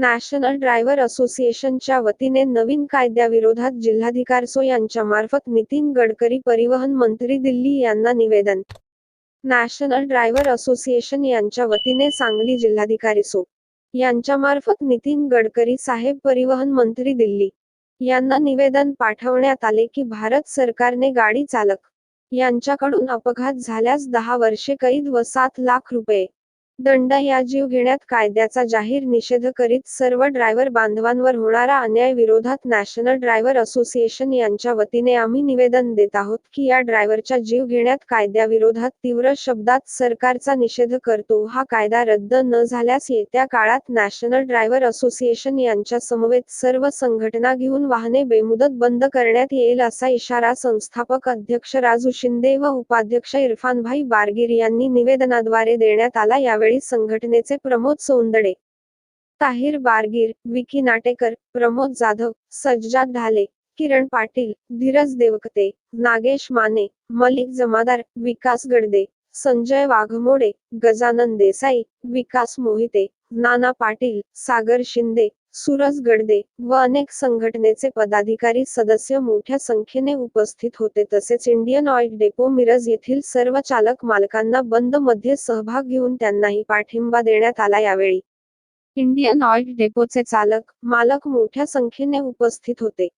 National driver असोसिएशनच्या वतीने नवीन कायद्याविरोधात जिल्हाधिकारसो यांच्यामार्फत नितीन गडकरी परिवहन मंत्री दिल्ली यांना निवेदन. नॅशनल ड्रायव्हर असोसिएशन यांच्या वतीने सांगली जिल्हाधिकारी सो यांच्यामार्फत नितीन गडकरी साहेब परिवहन मंत्री दिल्ली यांना निवेदन पाठवण्यात आले की भारत सरकारने गाडी चालक यांच्याकडून अपघात झाल्यास दहा वर्षे कैद व सात लाख रुपये दंड या जीव घेण्यात कायद्याचा जाहीर निषेध करीत सर्व ड्रायव्हर बांधवांवर होणारा अन्याय विरोधात नॅशनल ड्रायव्हर असोसिएशन यांच्या वतीने आम्ही निवेदन देत आहोत की या ड्रायव्हरच्या जीव घेण्यात कायद्याविरोधात तीव्र शब्दात सरकारचा निषेध करतो. हा कायदा रद्द न झाल्यास येत्या काळात नॅशनल ड्रायव्हर असोसिएशन यांच्या समवेत सर्व संघटना घेऊन वाहने बेमुदत बंद करण्यात येईल असा इशारा संस्थापक अध्यक्ष राजू शिंदे व उपाध्यक्ष इरफानभाई बारगीर यांनी निवेदनाद्वारे देण्यात आला. यावेळी संघटनेचे प्रमोद सोंदडे ताहिर बारगीर विकी नाटेकर प्रमोद जाधव सज्जाद ढाले किरण पाटील धीरज देवकते नागेश माने मलिक जमादार विकास गडदे संजय वाघमोडे गजानन देसाई विकास मोहिते नाना पाटील सागर शिंदे सुरज गडदे व अनेक संघटनेचे पदाधिकारी सदस्य मोठ्या संख्येने उपस्थित होते. तसेच इंडियन ऑइल डेपो मिरज येथील सर्व चालक मालकांना बंदमध्ये सहभाग घेऊन त्यांनाही पाठिंबा देण्यात आला यावेळी. इंडियन ऑइल डेपोचे चालक मालक मोठ्या संख्येने उपस्थित होते.